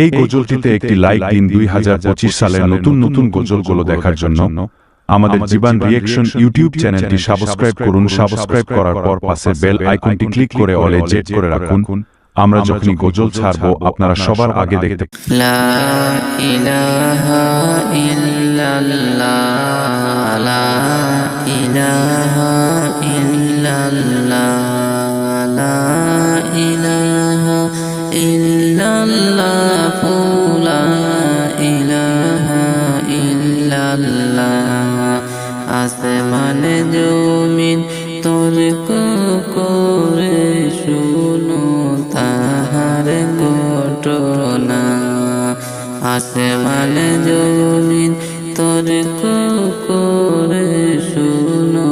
এই গজলটিতে একটি লাইক দিন দুই হাজার পঁচিশ সালের নতুন নতুন গজলগুলো দেখার জন্য আমাদের জীবন রিয়েকশন ইউটিউব চ্যানেলটি সাবস্ক্রাইব করুন সাবস্ক্রাইব করার পর পাশে বেল আইকনটি ক্লিক করে অলে জেট করে রাখুন। আমরা যখনই গজল ছাড়ব আপনারা সবার আগে দেখতে ইলাহা ইল্লাল্লাহ। ঘটনা আসমান জমিন, তোর করে শুনো,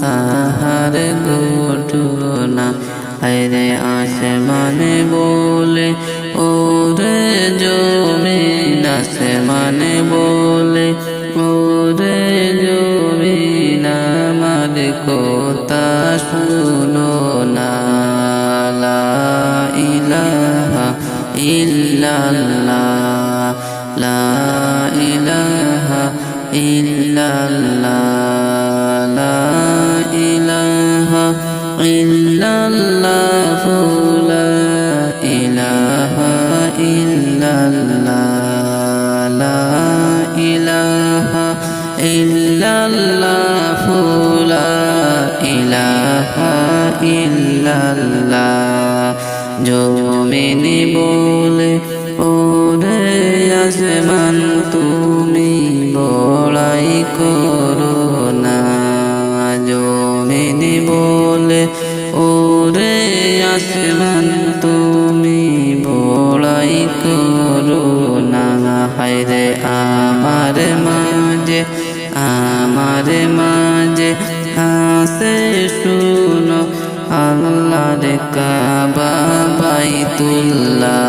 তাহার ঘটনা আরে আসমানে বলে, ওরে জমিন আসমানে বলে লা ইলাহা ইল্লাল্লাহ, লা ইলাহা ইল্লাল্লাহ লা ইলাহা ইল্লাল্লাহ, লা ইলাহা ইল্লাল্লাহ লা ইলাহা ইল্লাল্লাহ, জমিনি বলে ওরে আসমান তুমি বড়াই করো না জমিনি বলে ওরে আসমান তুমি বড়াই করো না হায়রে আমার মাঝে আমার মাঝে হাসে শুনো আল্লাহর কাবা বাইতুল্লাহ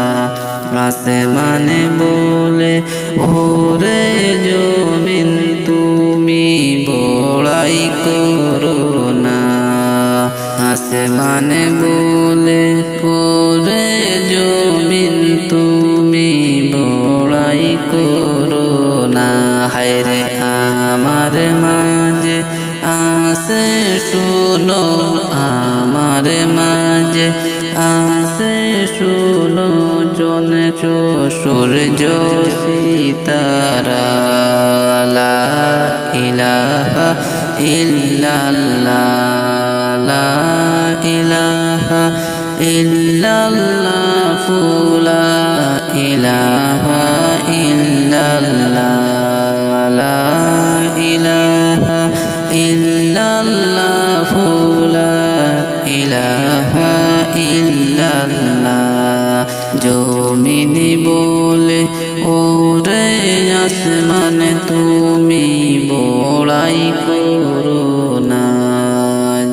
ইল্লাল্লাহ আসমানে বলে, ওরে জমিন, তুমি বড়াই করো না। আসমানে বলে, ওরে জমিন, তুমি বড়াই করো না। হায়রে আমার মাঝে আসে শুনো, আমার মাঝে আসে শুনো। জন সূর্য সীতারা লা ইলাহা ইল্লাল্লাহ, লা ইলাহা ইল্লাল্লাহ লা ইলাহা ইল্লাল্লাহ, লা ইলাহা ইল্লাল্লাহ লা ইলাহা ইল্লাল্লাহ জমিনি আসমান তুমি বড়াই করো না।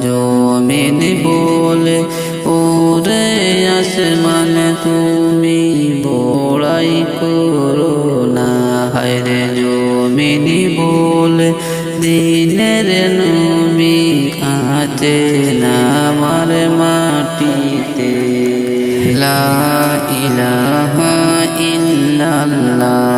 জমিন বলে ওরে আসমান তুমি বড়াই করো না। হায়রে জমিনি বলে দিনের নবী আছে না আমার মাটিতে। লা ইলাহা ইল্লাল্লাহ।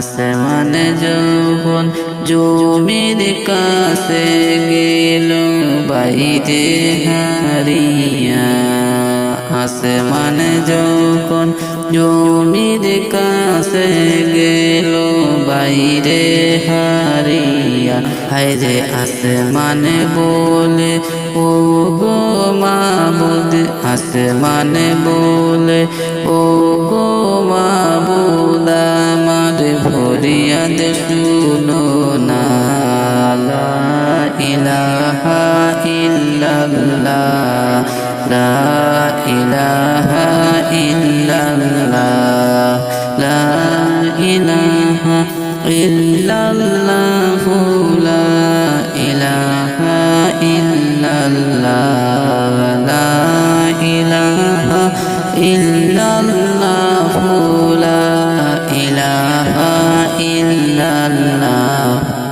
আসমান যখন জমির কাছে গেল, বাইরে হারিয়া। আসমান যখন জমির কাছে গেল, বাইরে হারিয়া। হায়রে আসমানে বলে, ও গো মাবুদ। আসমানে বলে, ও গো মাবুদ ফরিয়াদ শুনো না ইলা ইলাহা ইল্লাল্লাহ লা ইলাহা ইল্লাল্লাহ লা ইলাহা ইল্লা লা ইলাহা লা ইলাহা ইল্লাল্লাহ إلا